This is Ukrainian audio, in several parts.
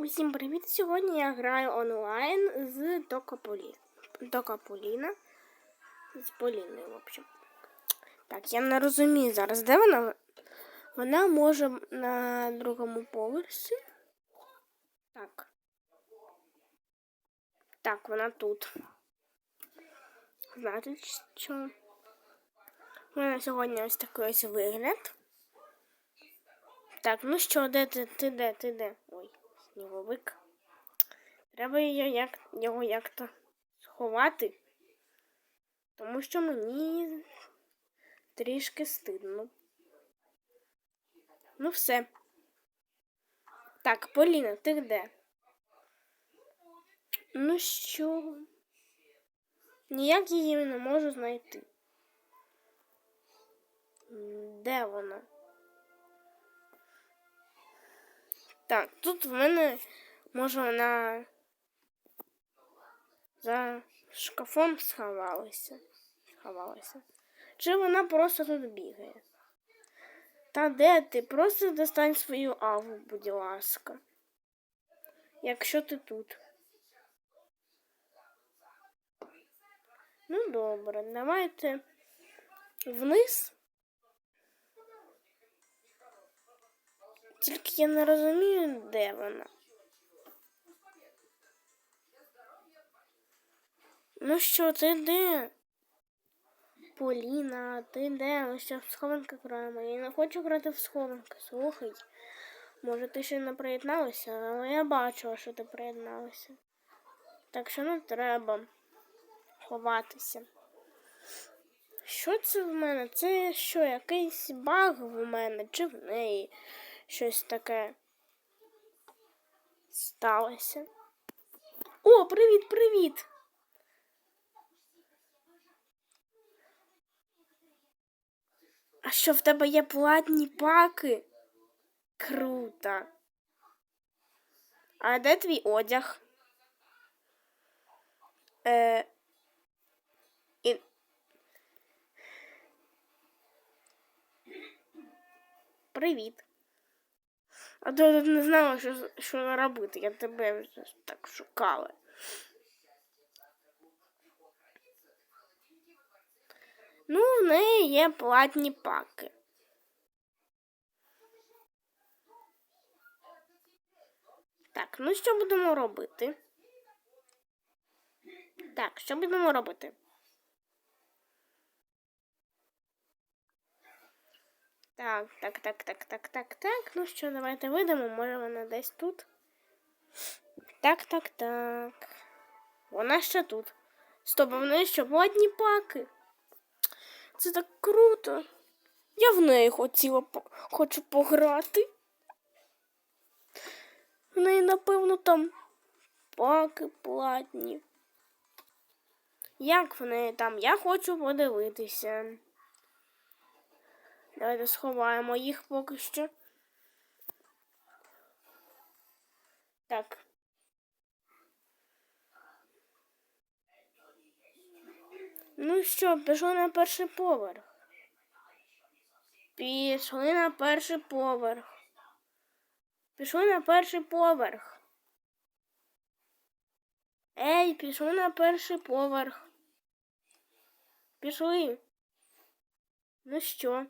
Усім привіт! Сьогодні я граю онлайн з Токополі. З Поліною, в общем. Так, я не розумію зараз, де вона? Вона може на другому поверсі. Так. Так, вона тут. Знаєте, що? У мене сьогодні ось такий ось вигляд. Так, ну що, де ти? Ти де? Ти де? Сніговик. Треба як, його як-то сховати. Тому що мені трішки стидно. Ну все. Так, Поліна, ти де? Ну що? Ніяк її не можу знайти. Де вона? Так, тут в мене може вона за шкафом сховалася. Сховалася. Чи вона просто тут бігає? Та де ти? Просто достань свою аву, будь ласка. Якщо ти тут. Ну добре, давайте вниз. Тільки я не розумію, де вона. Ну що, ти де? Поліна, ти де? Ми ще в схованки граємо. Я не хочу грати в схованки. Слухай. Може, ти ще не приєдналася, але я бачила, що ти приєдналася. Так що не треба ховатися. Що це в мене? Це що, якийсь баг в мене чи в неї? Щось таке сталося. О, привіт, привіт! А що в тебе є платні паки? Круто. А де твій одяг? Е... І... Привіт. А то я не знала, що, що робити. Я тебе так шукала. Ну, в неї є платні паки. Так, ну що будемо робити? Так, що будемо робити? Так, так, так, так, так, так, так. Ну що, давайте вийдемо, може вона десь тут. Так, так, так. Вона ще тут. Стоп, а неї що платні паки. Це так круто. Я в неї хотіла хочу пограти. В неї, напевно, там паки платні. Як в неї там? Я хочу подивитися. Давайте сховаємо їх поки що. Так. Ну що, пішли на перший поверх. Пішли на перший поверх. Пішли на перший поверх. Ей, пішли на перший поверх. Пішли. Ну що?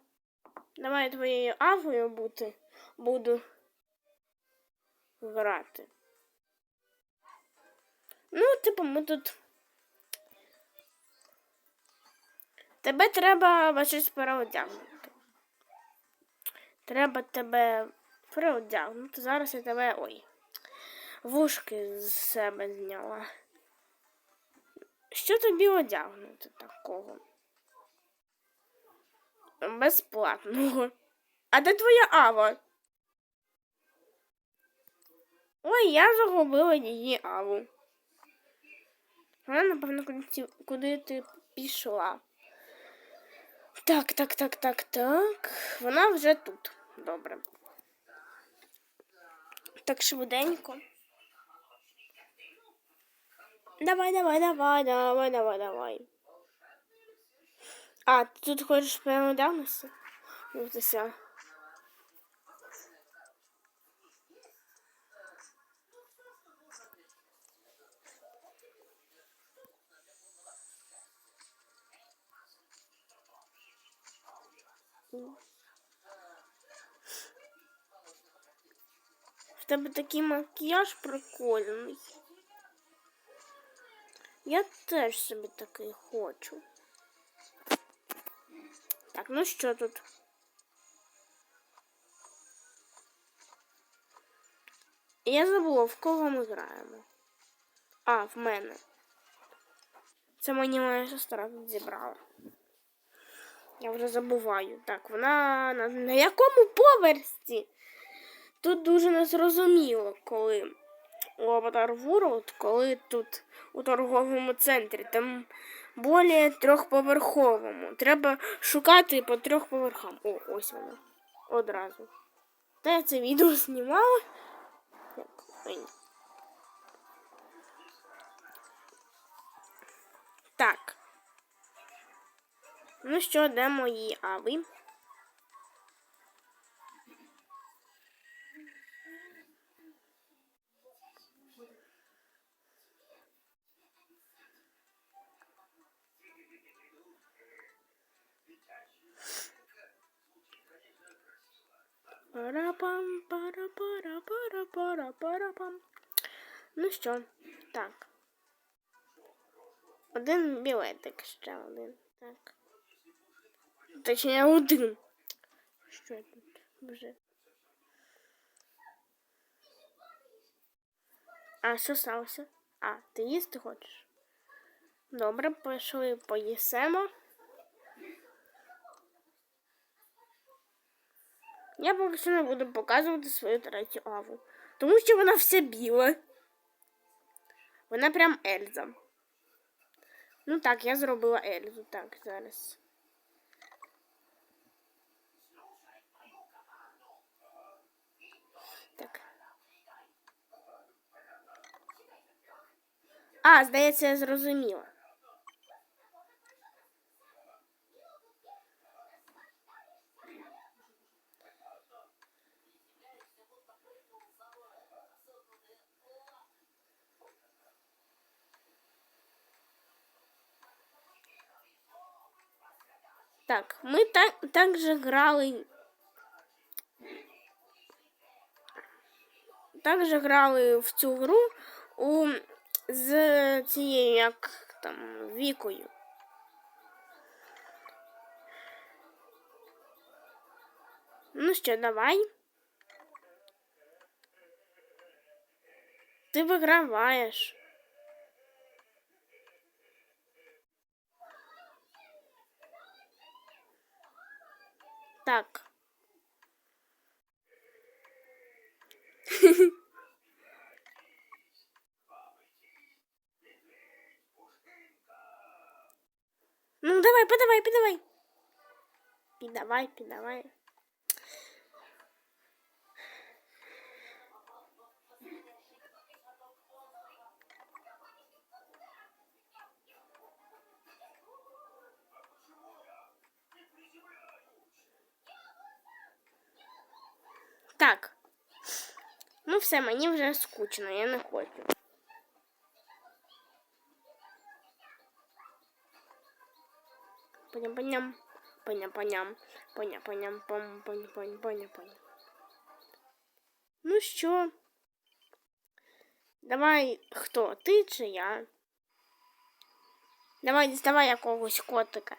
Давай твоєю авою бути буду грати. Ну, типу, ми тут. Тебе треба щось переодягнути. Треба тебе переодягнути. Зараз я тебе... ой. Вушки з себе зняла. Що тобі одягнути такого? Безплатного. А де твоя Ава? Ой, я загубила її Аву. Вона, напевно, куди, ти пішла. Так, так, так, так, так. Вона вже тут. Добре. Так швиденько. Давай, давай, давай, давай, давай, давай. А, ти тут хочеш прямо давності? Ну, це все. В тебе такий макіяж прикольний. Я теж собі такий хочу. Так, ну що тут? Я забула, в кого ми граємо. А, в мене. Це мені моя сестра тут зібрала. Я вже забуваю. Так, вона на, на якому поверсі? Тут дуже незрозуміло, коли у Avatar World, коли тут у торговому центрі, там більше трьохповерховому. Треба шукати по трьох поверхам. О, ось вона. Одразу. Та я це відео знімала. Так. Ну що, де мої ави? Парапам, пара пара пара пара парапам. Ну що, так. Один білетик ще один. Так. Точніше, один. Що тут вже? А що сталося? А, ти їсти хочеш? Добре, пішли поїсемо. Я поки що буду показувати свою третю аву. Тому що вона вся біла. Вона прям Ельза. Ну так, я зробила Ельзу. Так, зараз. Так. А, здається, я зрозуміла. Так, ми так, також грали. Також грали в цю гру у, з цією як там вікою. Ну що, давай. Ти виграваєш. Так. Ну, давай, подавай, подавай. Підавай, підавай. Так. Ну все, мені вже скучно, я не хочу. Поням, поням, поням, поням, поням, поням, пом, поням, поням, поням, поням. Ну що? Давай хто? Ти чи я? Давай діставай якогось котика.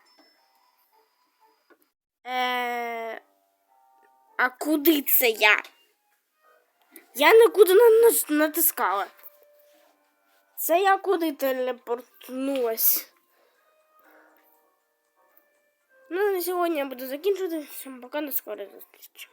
Е... А куди це я? Я нікуди не натискала. Це я куди телепортнулась. Ну, на сьогодні я буду закінчувати. Всім пока, до скорої зустрічі.